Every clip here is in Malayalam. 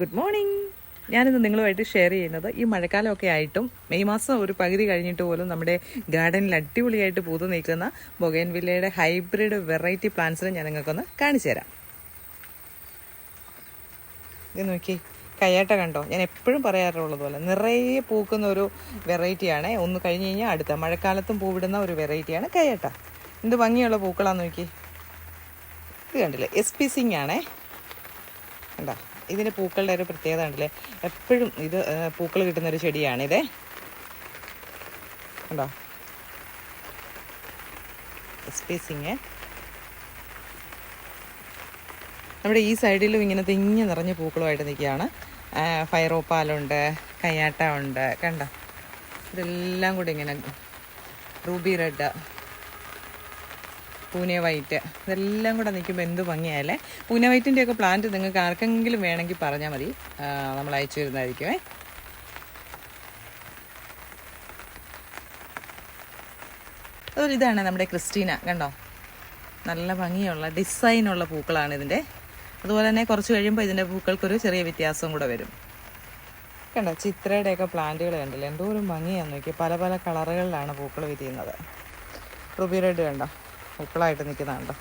ഗുഡ് മോർണിംഗ് ഞാനിന്ന് നിങ്ങളുമായിട്ട് ഷെയർ ചെയ്യുന്നത് ഈ മഴക്കാലമൊക്കെ ആയിട്ടും മെയ് മാസം ഒരു പകുതി കഴിഞ്ഞിട്ട് പോലും നമ്മുടെ ഗാർഡനിൽ അടിപൊളിയായിട്ട് പൂത്തു നിൽക്കുന്ന ബൊഗേൻവില്ലയുടെ ഹൈബ്രിഡ് വെറൈറ്റി പ്ലാന്റ്സിനെ ഞാൻ നിങ്ങൾക്കൊന്ന് കാണിച്ചു തരാം. ഇത് നോക്കി കയ്യാട്ട കണ്ടോ? ഞാൻ എപ്പോഴും പറയാറുള്ളത് പോലെ നിറയെ പൂക്കുന്ന ഒരു വെറൈറ്റിയാണ് ഒന്ന് കഴിഞ്ഞ് കഴിഞ്ഞാൽ അടുത്ത മഴക്കാലത്തും പൂവിടുന്ന ഒരു വെറൈറ്റിയാണ് കയ്യാട്ട. എന്ത് ഭംഗിയുള്ള പൂക്കളാന്ന് നോക്കി ഇത് കണ്ടില്ലേ? എസ് പി ആണേ. കണ്ടോ? ഇതിന് പൂക്കളുടെ ഒരു പ്രത്യേകത ഉണ്ടല്ലേ എപ്പോഴും ഇത് പൂക്കൾ കിട്ടുന്ന ഒരു ചെടിയാണിതേ കണ്ടോ? സ്പേസിങ് നമ്മുടെ ഈ സൈഡിലും ഇങ്ങനെ തിങ്ങി നിറഞ്ഞ പൂക്കളുമായിട്ട് നിൽക്കുകയാണ്. ഫൈറോപ്പാലുണ്ട് കയ്യാട്ട ഉണ്ട് കണ്ടോ? ഇതെല്ലാം കൂടി ഇങ്ങനെ റൂബി റെഡ് പൂനെ വൈറ്റ്. ഇതെല്ലാം കൂടെ നിൽക്കുമ്പോൾ എന്ത് ഭംഗിയായാലേ പൂനെ വൈറ്റിന്റെ ഒക്കെ പ്ലാന്റ് നിങ്ങൾക്ക് ആർക്കെങ്കിലും വേണമെങ്കിൽ പറഞ്ഞാൽ മതി. നമ്മൾ അയച്ചു തരുന്നതായിരിക്കുമേ. അതൊരു ഇതാണ് നമ്മുടെ ക്രിസ്റ്റീന കണ്ടോ? നല്ല ഭംഗിയുള്ള ഡിസൈനുള്ള പൂക്കളാണ് ഇതിന്റെ അതുപോലെ തന്നെ കുറച്ച് കഴിയുമ്പോൾ ഇതിന്റെ പൂക്കൾക്കൊരു ചെറിയ വ്യത്യാസം കൂടെ വരും. കണ്ടോ? ചിത്രയുടെയൊക്കെ പ്ലാന്റുകൾ കണ്ടില്ല? എന്തോരം ഭംഗിയാന്ന് നോക്കി പല പല കളറുകളിലാണ് പൂക്കൾ വിരിയുന്നത്. റുബി റെഡ് കണ്ടോ? പൂക്കളായിട്ട് നിൽക്കുന്ന കണ്ടോ?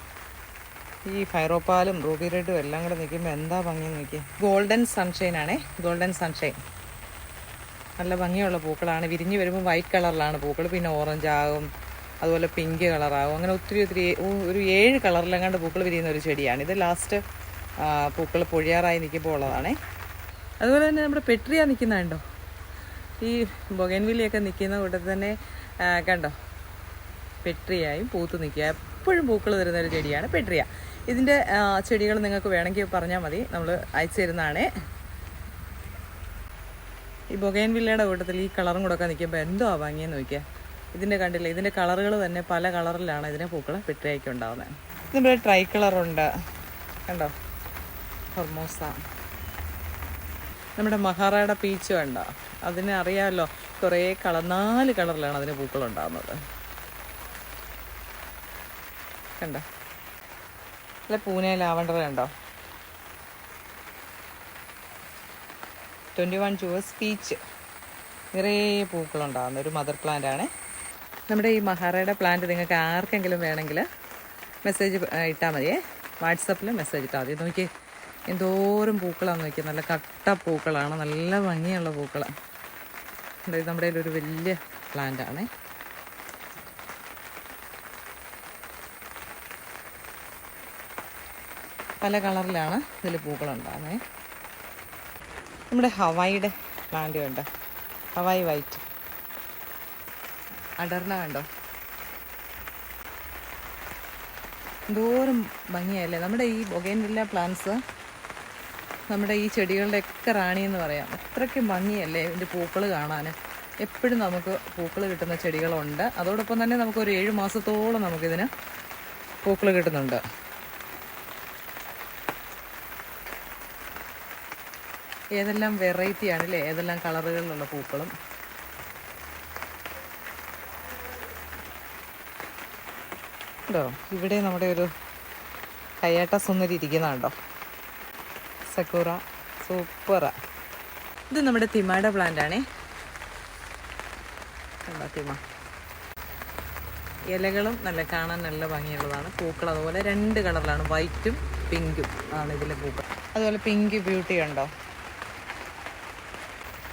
ഈ ഫൈറോപ്പാലും റൂബി റെഡും എല്ലാം കൂടെ നിൽക്കുമ്പോൾ എന്താ ഭംഗി നോക്കിയേ. ഗോൾഡൻ സൺഷൈൻ ആണേ ഗോൾഡൻ സൺഷൈൻ. നല്ല ഭംഗിയുള്ള പൂക്കളാണ്. വിരിഞ്ഞ് വരുമ്പോൾ വൈറ്റ് കളറിലാണ് പൂക്കൾ. പിന്നെ ഓറഞ്ച് ആകും അതുപോലെ പിങ്ക് കളറാകും. അങ്ങനെ ഒത്തിരി ഒത്തിരി ഒരു ഏഴ് കളറിലെങ്ങാണ്ട് പൂക്കൾ വിരിയുന്ന ഒരു ചെടിയാണ്. ഇത് ലാസ്റ്റ് പൂക്കൾ പൊഴിയാറായി നിൽക്കുമ്പോൾ ഉള്ളതാണേ. അതുപോലെ തന്നെ നമ്മുടെ പെട്രിയ നിൽക്കുന്നുണ്ടോ ഈ ബൊഗൻവില്ലിയൊക്കെ നിൽക്കുന്ന കൂട്ടത്തിൽ തന്നെ കണ്ടോ? പെട്രിയായും പൂത്ത് നിൽക്കുക. എപ്പോഴും പൂക്കൾ തരുന്ന ഒരു ചെടിയാണ് പെട്രിയ. ഇതിന്റെ ചെടികൾ നിങ്ങൾക്ക് വേണമെങ്കിൽ പറഞ്ഞാൽ മതി. നമ്മൾ അയച്ചു തരുന്നതാണേ. ഈ ബൊഗൈൻ വില്ലയുടെ കൂട്ടത്തിൽ ഈ കളറും കൂടെ ഒക്കെ നിൽക്കുമ്പോൾ എന്തോ വാങ്ങിയെന്ന് നോക്കിയാൽ ഇതിന്റെ കണ്ടില്ല ഇതിന്റെ കളറുകൾ തന്നെ പല കളറിലാണ് ഇതിനെ പൂക്കൾ പെട്രിയൊക്കെ ഉണ്ടാവുന്നത്. ഇതിന്റെ ട്രൈ കളറുണ്ട് കണ്ടോ? ഹൊർമോസ. നമ്മുടെ മഹാറായുടെ പീച്ച് കണ്ടോ? അതിനെ അറിയാമല്ലോ. കുറേ കളർ നാല് കളറിലാണ് അതിന് പൂക്കൾ ഉണ്ടാകുന്നത് കണ്ടോ അല്ല പൂനെ ലാവണ്ടർ കണ്ടോ? ട്വന്റി വൺ ചുവസ് പീച്ച് നിറയെ പൂക്കളുണ്ടാകുന്ന. ഒരു മദർ പ്ലാന്റ് ആണ്. നമ്മുടെ ഈ മഹാറയുടെ പ്ലാന്റ് നിങ്ങൾക്ക് ആർക്കെങ്കിലും വേണമെങ്കിൽ മെസ്സേജ് ഇട്ടാൽ മതിയേ. വാട്സപ്പിൽ മെസ്സേജ് ഇട്ടാൽ മതി. നോക്കി എന്തോരം പൂക്കളാണെന്ന് നോക്കി നല്ല കട്ട പൂക്കളാണ്. നല്ല ഭംഗിയുള്ള പൂക്കൾ ഇത് നമ്മുടെ ഒരു വലിയ പ്ലാന്റ് പല കളറിലാണ് ഇതിൽ പൂക്കളുണ്ടാകുന്നത് നമ്മുടെ ഹവായിയുടെ പ്ലാന്റ് കണ്ടോ? ഹവായി വൈറ്റ്. അടർന്ന കണ്ടോ? എന്തോരം ഭംഗിയല്ലേ നമ്മുടെ ഈ ബൊഗൈൻവില്ല പ്ലാന്റ്സ് നമ്മുടെ ഈ ചെടികളുടെ ഒക്കെ റാണി എന്ന് പറയാം. അത്രയ്ക്കും ഭംഗിയല്ലേ ഇതിന്റെ പൂക്കൾ കാണാൻ എപ്പോഴും നമുക്ക് പൂക്കൾ കിട്ടുന്ന ചെടികളുണ്ട്. അതോടൊപ്പം തന്നെ നമുക്കൊരു ഏഴ് മാസത്തോളം നമുക്കിതിന് പൂക്കൾ കിട്ടുന്നുണ്ട്. ഏതെല്ലാം വെറൈറ്റി അല്ലേ ഏതെല്ലാം കളറുകളിലുള്ള പൂക്കളും? ഉണ്ടോ ഇവിടെ നമ്മുടെ ഒരു കയ്യാട്ട സുന്ദരി ഇരിക്കുന്നുണ്ടോ സക്കൂറ. സൂപ്പറ. ഇത് നമ്മുടെ തിമയുടെ പ്ലാന്റ് ആണേ. തിമ? ഇലകളും നല്ല കാണാൻ നല്ല ഭംഗിയുള്ളതാണ്. പൂക്കൾ അതുപോലെ രണ്ട് കളറിലാണ് വൈറ്റും പിങ്കും ആണ് ഇതിലെ പൂക്കൾ. അതുപോലെ പിങ്ക് ബ്യൂട്ടി ഉണ്ടോ?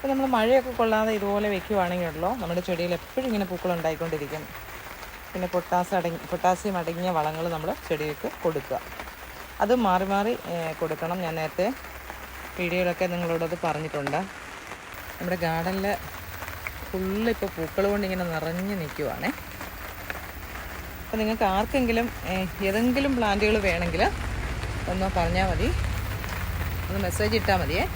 അപ്പോൾ നമ്മൾ മഴയൊക്കെ കൊള്ളാതെ ഇതുപോലെ വെക്കുവാണെങ്കിലോ നമ്മുടെ ചെടിയിൽ എപ്പോഴും ഇങ്ങനെ പൂക്കൾ ഉണ്ടായിക്കൊണ്ടിരിക്കും. പിന്നെ പൊട്ടാസ് അടങ്ങി പൊട്ടാസ്യം അടങ്ങിയ വളങ്ങൾ നമ്മൾ ചെടികൾക്ക് കൊടുക്കുക. അത് മാറി മാറി കൊടുക്കണം. ഞാൻ നേരത്തെ വീഡിയോയിലൊക്കെ നിങ്ങളോടത് പറഞ്ഞിട്ടുണ്ട്. നമ്മുടെ ഗാർഡനിൽ ഫുള്ള് ഇപ്പോൾ പൂക്കൾ കൊണ്ട് ഇങ്ങനെ നിറഞ്ഞു നിൽക്കുവാണേ. അപ്പോൾ നിങ്ങൾക്ക് ആർക്കെങ്കിലും ഏതെങ്കിലും പ്ലാന്റുകൾ വേണമെങ്കിൽ ഒന്ന് പറഞ്ഞാൽ മതി. ഒന്ന് മെസ്സേജ് ഇട്ടാൽ മതിയേ.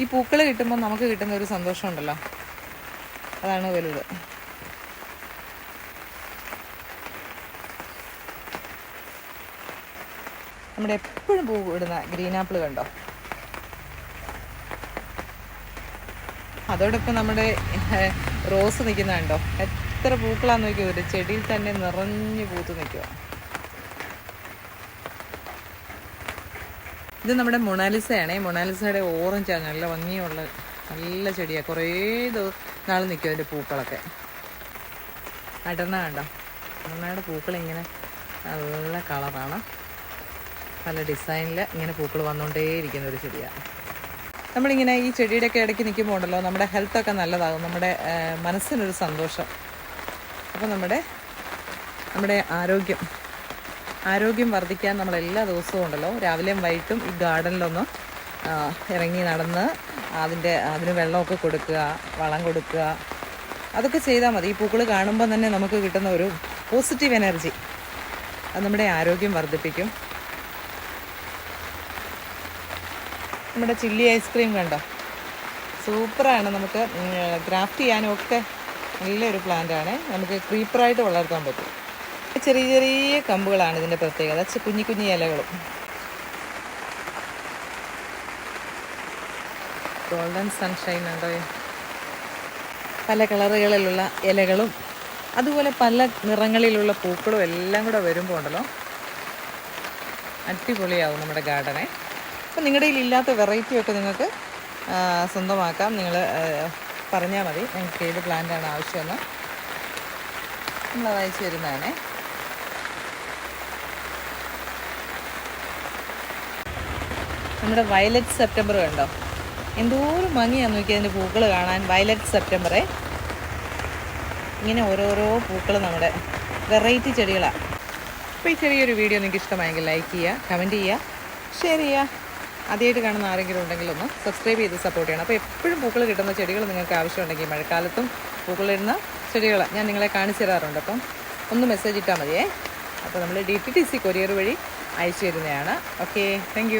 ഈ പൂക്കൾ കിട്ടുമ്പോൾ നമുക്ക് കിട്ടുന്ന ഒരു സന്തോഷമുണ്ടല്ലോ. അതാണ് വലുത്. നമ്മുടെ എപ്പോഴും പൂ ഇടുന്ന ഗ്രീൻ ആപ്പിൾ കണ്ടോ? അതോടൊപ്പം നമ്മുടെ റോസ് നിൽക്കുന്ന കണ്ടോ? എത്ര പൂക്കളാന്ന് നോക്കിയോ? ഒരു ചെടിയിൽ തന്നെ നിറഞ്ഞു പൂത്ത് നിൽക്കുക ഇത് നമ്മുടെ മൊണാലിസയാണ്. മൊണാലിസയുടെ ഓറഞ്ചാണ് നല്ല ഭംഗിയുള്ള നല്ല ചെടിയാണ് കുറേ നാൾ നിൽക്കും അതിന്റെ പൂക്കളൊക്കെ. അടർണ കണ്ടോ? അടർണയുടെ പൂക്കൾ ഇങ്ങനെ നല്ല കളറാണ്. പല ഡിസൈനിൽ ഇങ്ങനെ പൂക്കൾ വന്നുകൊണ്ടേയിരിക്കുന്ന ഒരു ചെടിയാണ് നമ്മളിങ്ങനെ ഈ ചെടിയുടെയൊക്കെ ഇടയ്ക്ക് നിൽക്കുമ്പോൾ ഉണ്ടല്ലോ നമ്മുടെ ഹെൽത്തൊക്കെ നല്ലതാകും. നമ്മുടെ മനസ്സിനൊരു സന്തോഷം. അപ്പോൾ നമ്മുടെ നമ്മുടെ ആരോഗ്യം. ആരോഗ്യം വർദ്ധിക്കാൻ നമ്മൾ എല്ലാ ദിവസവും ഉണ്ടല്ലോ. രാവിലെയും വൈകിട്ടും ഈ ഗാർഡനിലൊന്ന് ഇറങ്ങി നടന്ന് അതിന്റെ അതിന് വെള്ളമൊക്കെ കൊടുക്കുക വളം കൊടുക്കുക അതൊക്കെ ചെയ്താൽ മതി. ഈ പൂക്കൾ കാണുമ്പോൾ തന്നെ നമുക്ക് കിട്ടുന്ന ഒരു പോസിറ്റീവ് എനർജി. അത് നമ്മുടെ ആരോഗ്യം വർദ്ധിപ്പിക്കും. നമ്മുടെ ചില്ലി ഐസ്ക്രീം കണ്ടോ? സൂപ്പറാണ്. നമുക്ക് ഗ്രാഫ്റ്റ് ചെയ്യാനും ഒക്കെ നല്ലൊരു പ്ലാന്റാണ്. നമുക്ക് ക്രീപ്പറായിട്ട് വളർത്താൻ പറ്റും. ചെറിയ ചെറിയ കമ്പുകളാണ് ഇതിന്റെ പ്രത്യേകത. കുഞ്ഞു കുഞ്ഞി ഇലകളും. ഗോൾഡൻ സൺഷൈൻ ഉണ്ടോ? പല കളറുകളിലുള്ള ഇലകളും അതുപോലെ പല നിറങ്ങളിലുള്ള പൂക്കളും എല്ലാം കൂടെ വരുമ്പോൾ ഉണ്ടല്ലോ. അടിപൊളിയാവും നമ്മുടെ ഗാർഡനെ. അപ്പം നിങ്ങളുടെ കയ്യിൽ ഇല്ലാത്ത വെറൈറ്റി ഒക്കെ നിങ്ങൾക്ക് സ്വന്തമാക്കാം. നിങ്ങൾ പറഞ്ഞാൽ മതി. നിങ്ങൾക്ക് ഏത് പ്ലാന്റാണ് ആവശ്യമെന്ന്. നമ്മൾ അയച്ചു തരുന്നതാണേ നമ്മുടെ വയലറ്റ് സെപ്റ്റംബർ കണ്ടോ? എന്തോരം ഭംഗിയാന്ന് നോക്കി അതിന്റെ പൂക്കൾ കാണാൻ. വയലറ്റ് സെപ്റ്റംബറേ. ഇങ്ങനെ ഓരോരോ പൂക്കൾ നമ്മുടെ വെറൈറ്റി ചെടികളാണ് അപ്പോൾ ഈ ചെറിയൊരു വീഡിയോ നിങ്ങൾക്ക് ഇഷ്ടമായെങ്കിൽ ലൈക്ക് ചെയ്യുക കമന്റ് ചെയ്യുക ഷെയർ ചെയ്യുക. ആദ്യമായിട്ട് കാണുന്ന ആരെങ്കിലും ഉണ്ടെങ്കിൽ ഒന്ന് സബ്സ്ക്രൈബ് ചെയ്ത് സപ്പോർട്ട് ചെയ്യണം. അപ്പോൾ എപ്പോഴും പൂക്കൾ കിട്ടുന്ന ചെടികൾ നിങ്ങൾക്ക് ആവശ്യമുണ്ടെങ്കിൽ മഴക്കാലത്തും പൂക്കളിടുന്ന ചെടികൾ ഞാൻ നിങ്ങളെ കാണിച്ചു തരാറുണ്ട്. അപ്പം ഒന്ന് മെസ്സേജ് ഇട്ടാൽ മതിയേ. അപ്പോൾ നമ്മൾ D T T C courier വഴി അയച്ചു തരുന്നതാണ്. Okay thank